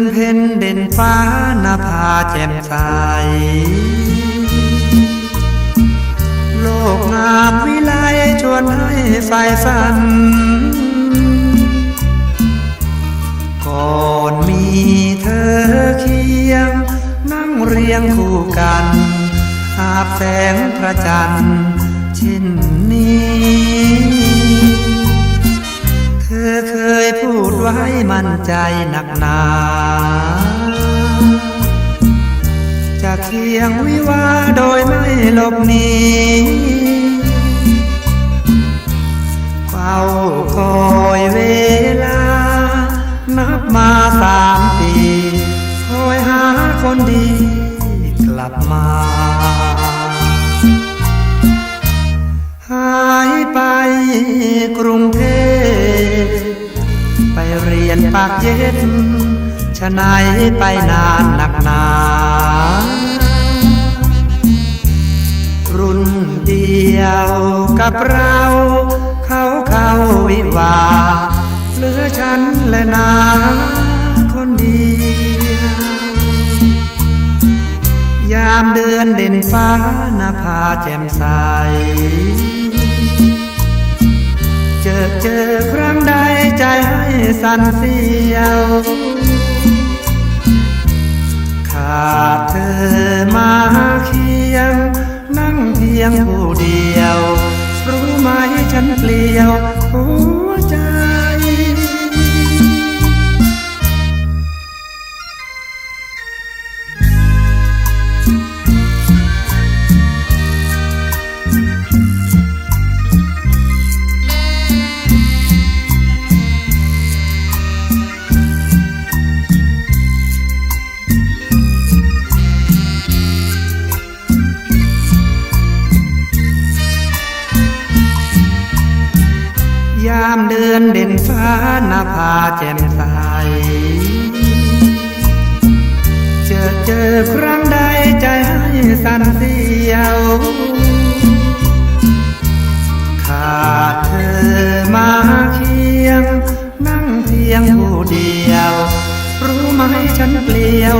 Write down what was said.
นเพ็ญเด่นฟ้าหน้าผาแจ่มใส โลกงามวิไลชวนให้ใฝ่ฝัน ก่อนมีเธอเคียง นั่งเรียงคู่กัน อาบแสงพระจันทร์เช่นนี้ มั่นใจหนักหนา จะเคียงวิวาโดยไม่หลบหนีเฝ้าคอยเวลา นับมาสามปีคอยหาคนดีกลับมา หายไปกรุงเทพ เรียนปากเย็นชะนายไปนานหนักหนา รุ่นเดียวกับเรา เขาเข้าวิวาเหลือฉันและนาคนเดียวยามเดือนเด่นฟ้าหน้าผาแจ่มใส สั่นเสียว ขาดเธอมาเคียง นั่งเพียงผู้เดียว รู้ไหมฉันเปลี่ยว ยามเดือนเด่นฟ้าหน้าผาแจ่มใส เจอเจอครั้งใดใจให้สั่นเสียว ขาดเธอมาเคียง นั่งเพียงผู้เดียว รู้ไหมฉันเปลี่ยว